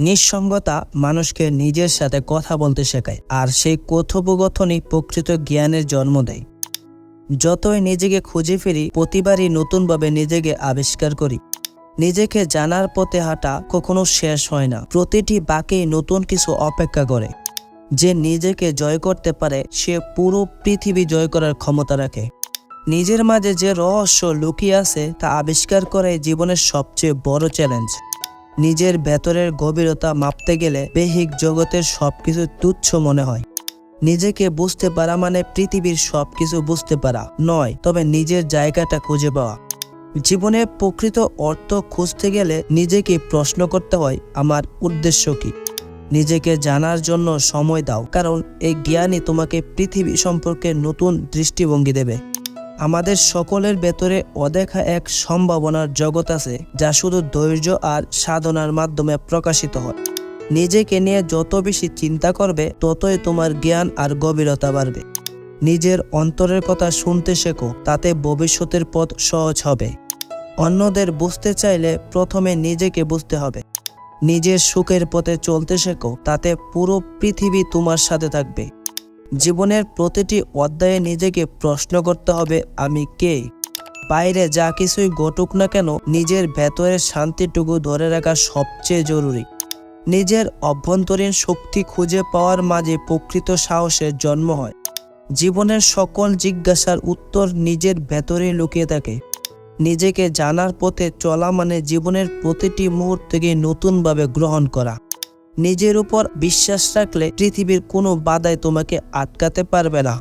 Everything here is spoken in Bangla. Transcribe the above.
নিঃসঙ্গতা মানুষকে নিজের সাথে কথা বলতে শেখায় আর সেই কথোপকথনই প্রকৃত জ্ঞানের জন্ম দেয়। যতই নিজেকে খুঁজে ফিরি, প্রতিবারই নতুনভাবে নিজেকে আবিষ্কার করি। নিজেকে জানার পথে হাঁটা কখনো শেষ হয় না। প্রতিটি বাকে নতুন কিছু অপেক্ষা করে। যে নিজেকে জয় করতে পারে, সে পুরো পৃথিবী জয় করার ক্ষমতা রাখে। নিজের মাঝে যে রহস্য লুকিয়ে আছে, তা আবিষ্কার করে জীবনের সবচেয়ে বড় চ্যালেঞ্জ নিজের ভেতরের গভীরতা মাপতে গেলে বেহিক জগতের সবকিছু তুচ্ছ মনে হয়। নিজেকে বুঝতে পারা মানে পৃথিবীর সবকিছু বুঝতে পারা নয়, তবে নিজের জায়গাটা খুঁজে পাওয়া। জীবনে প্রকৃত অর্থ খুঁজতে গেলে নিজেকে প্রশ্ন করতে হয়, আমার উদ্দেশ্য কি? নিজেকে জানার জন্য সময় দাও, কারণ এই জ্ঞানই তোমাকে পৃথিবী সম্পর্কে নতুন দৃষ্টিভঙ্গি দেবে। আমাদের সকলের ভেতরে অদেখা এক সম্ভাবনার জগৎ আছে, যা শুধু ধৈর্য আর সাধনার মাধ্যমে প্রকাশিত হয়। নিজেকে নিয়ে যত বেশি চিন্তা করবে, ততই তোমার জ্ঞান আর গভীরতা বাড়বে। নিজের অন্তরের কথা শুনতে শেখো, তাতে ভবিষ্যতের পথ সহজ হবে। অন্যদের বুঝতে চাইলে প্রথমে নিজেকে বুঝতে হবে। নিজের সুখের পথে চলতে শেখো, তাতে পুরো পৃথিবী তোমার সাথে থাকবে। জীবনের প্রতিটি অধ্যায়ে নিজেকে প্রশ্ন করতে হবে, আমি কে? বাইরে যা কিছুই ঘটুক না কেন, নিজের ভেতরের শান্তিটুকু ধরে রাখা সবচেয়ে জরুরি। নিজের অভ্যন্তরীণ শক্তি খুঁজে পাওয়ার মাঝে প্রকৃত সাহসের জন্ম হয়। জীবনের সকল জিজ্ঞাসার উত্তর নিজের ভেতরেই লুকিয়ে থাকে। নিজেকে জানার পথে চলা মানে জীবনের প্রতিটি মুহূর্তকে নতুনভাবে গ্রহণ করা। নিজের উপর বিশ্বাস রাখলে পৃথিবীর কোনো বাধাই তোমাকে আটকাতে পারবে না।